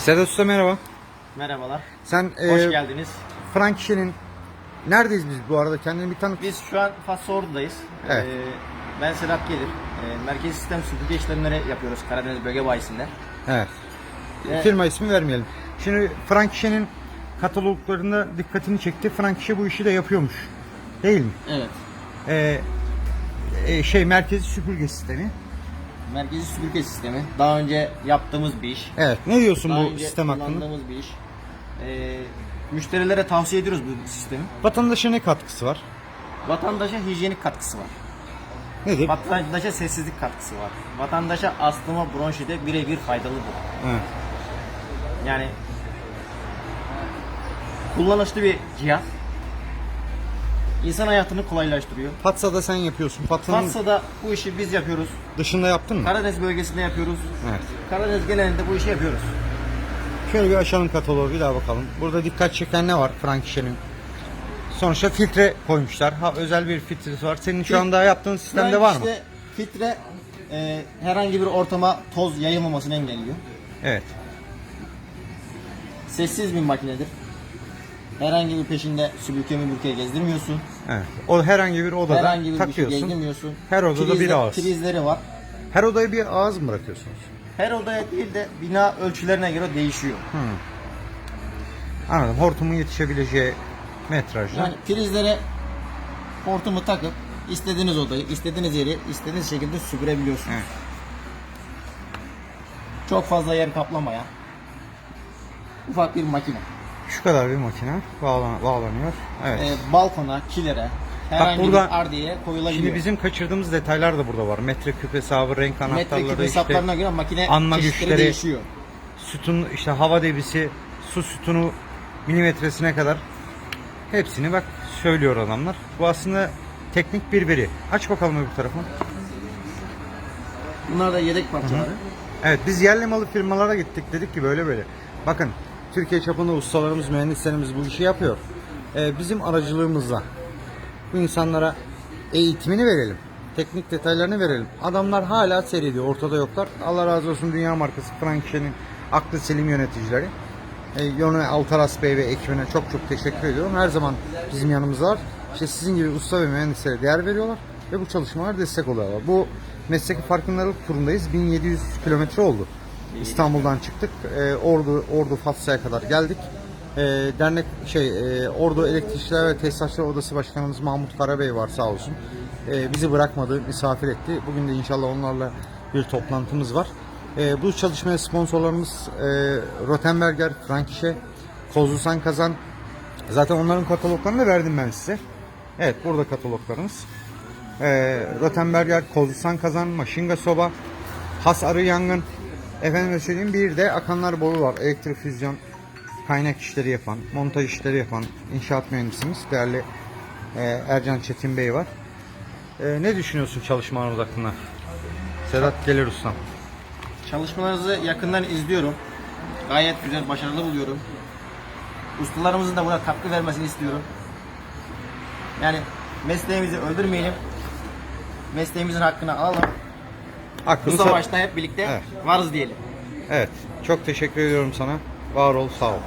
Sedat Usta merhaba. Merhabalar. Sen Hoş e, geldiniz. Frank Şen'in neredeyiz biz bu arada? Kendini bir tanıt. Biz şu an Fatsa Ordu'dayız. Evet. Ee, ben Sedat Gelir. Ee, merkez sistem süpürge işlemleri yapıyoruz Karadeniz Bölge Bayisi'nde. Evet. Evet. Firma ismi vermeyelim. Şimdi Frank Şen'in kataloglarında dikkatini çekti. Frank Şen bu işi de yapıyormuş. Değil mi? Evet. E, e, şey merkezi süpürge sistemi. Merkezi süpürge sistemi. Daha önce yaptığımız bir iş. Evet. Ne diyorsun Daha bu önce sistem hakkında? kullandığımız bir iş. Ee, müşterilere tavsiye ediyoruz bu sistemi. Vatandaşa ne katkısı var? Vatandaşa hijyenik katkısı var. Nedir? Vatandaşa sessizlik katkısı var. Vatandaşa astıma, bronşite birebir faydalıdır. Evet. Yani kullanışlı bir cihaz. İnsan hayatını kolaylaştırıyor. Patsa'da sen yapıyorsun. Patsa'nın Fatsa'da bu işi biz yapıyoruz. dışında yaptın mı? Karadeniz bölgesinde yapıyoruz. Evet. Karadeniz genelinde bu işi yapıyoruz. Şöyle bir açalım kataloğu bir daha bakalım. Burada dikkat çeken ne var Frank Şen'in? Sonuçta filtre koymuşlar. Ha özel bir filtresi var. Senin şu Fil- anda yaptığın sistemde var mı? işte filtre e, herhangi bir ortama toz yayılmamasını engelliyor. Evet. Sessiz bir makinedir. Herhangi bir peşinde sübürge mümürke gezdirmiyorsun. Evet. O herhangi bir odada herhangi bir, bir şey takıyorsun. gezdirmiyorsun. Her odada bir Prizle- ağız. Prizleri var. Her odaya bir ağız mı bırakıyorsunuz? Her odaya değil de bina ölçülerine göre değişiyor. Anladım. Hortumun yetişebileceği metrajda. Yani prizlere hortumu takıp istediğiniz odayı, istediğiniz yeri, istediğiniz şekilde süpürebiliyorsunuz. Evet. Çok fazla yer kaplamayan ufak bir makine. Şu kadar bir makine bağlan- bağlanıyor. Evet. Ee, balkona, kilere, herhangi burada- bir ardiyeye koyulabiliyor. Şimdi bizim kaçırdığımız detaylar da burada var. Metreküp hesabı, renk anahtarları, Metreküp işte hesaplarına göre makine anma güçleri, değişiyor. sütun işte hava debisi, su sütunu milimetresine kadar hepsini bak söylüyor adamlar. Bu aslında teknik bir veri. Aç bakalım öbür tarafı. Bunlar da yedek parçaları. Evet biz yerli malı firmalara gittik dedik ki böyle böyle. Bakın Türkiye çapında ustalarımız, mühendislerimiz bu işi yapıyor. Ee, bizim aracılığımızla bu insanlara eğitimini verelim. Teknik detaylarını verelim. Adamlar hala seyrediyor. Ortada yoklar. Allah razı olsun dünya markası Frank Şen'in aklı selim yöneticileri. E, Yone Altaras Bey ve ekibine çok çok teşekkür ediyorum. Her zaman bizim yanımızdalar. İşte sizin gibi usta ve mühendislere değer veriyorlar ve bu çalışmalar destek oluyorlar. Bu mesleki farkındalık turundayız. 1700 kilometre oldu. İstanbul'dan çıktık. E, Ordu Ordu Fatsa'ya kadar geldik. E, dernek şey e, Ordu Elektrikçiler ve Tesisatçılar Odası Başkanımız Mahmut Karabey var sağ olsun. E, bizi bırakmadı, misafir etti. Bugün de inşallah onlarla bir toplantımız var. E, bu çalışmaya sponsorlarımız e, Rotenberger, Frankişe, Kozlusan Kazan. Zaten onların kataloglarını da verdim ben size. Evet burada kataloglarımız. E, Rotenberger, Kozlusan Kazan, Maşinga Soba, Has Arı Yangın. Efendim söyleyeyim bir de Akanlar Boru var. Elektrik kaynak işleri yapan, montaj işleri yapan inşaat mühendisimiz değerli e, Ercan Çetin Bey var. E, ne düşünüyorsun çalışmalarımız hakkında? Sedat Gelir Ustam. Çalışmalarınızı yakından izliyorum. Gayet güzel, başarılı buluyorum. Ustalarımızın da buna katkı vermesini istiyorum. Yani mesleğimizi öldürmeyelim. Mesleğimizin hakkını alalım. Bu Hakkını sa- savaşta hep birlikte Evet. varız diyelim. Evet. Çok teşekkür ediyorum sana. Var ol, sağ ol.